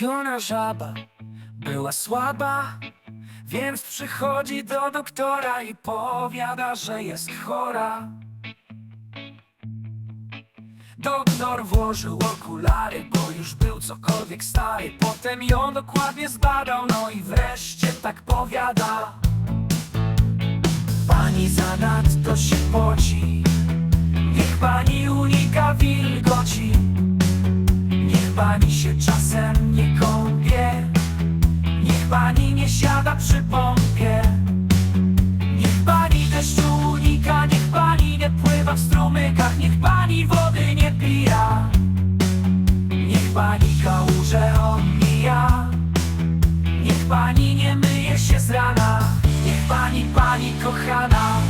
Piona żaba była słaba, więc przychodzi do doktora i powiada, że jest chora. Doktor włożył okulary, bo już był cokolwiek stary. Potem ją dokładnie zbadał, no i wreszcie tak powiada. Pani zanadto się poci Niech pani unika wilgoci pani się czasem nie kąpie. Niech pani nie siada przy pompie. Niech pani deszczu unika, niech pani nie pływa w strumykach, niech pani wody nie pija. Niech pani kałuże omija, niech pani nie myje się z rana, niech pani, pani kochana,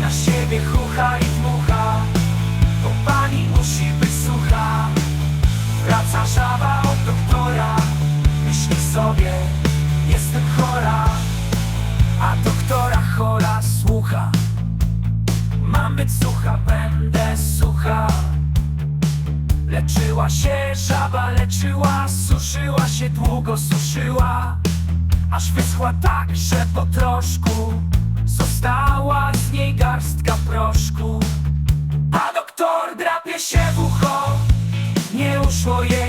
na siebie chucha i sobie, jestem chora. A doktora chora słucha. Mam być sucha, będę sucha. Leczyła się żaba, leczyła Suszyła się, długo suszyła. Aż wyschła tak, że po troszku Została z niej garstka proszku. A doktor drapie się w ucho. Nie uszło jej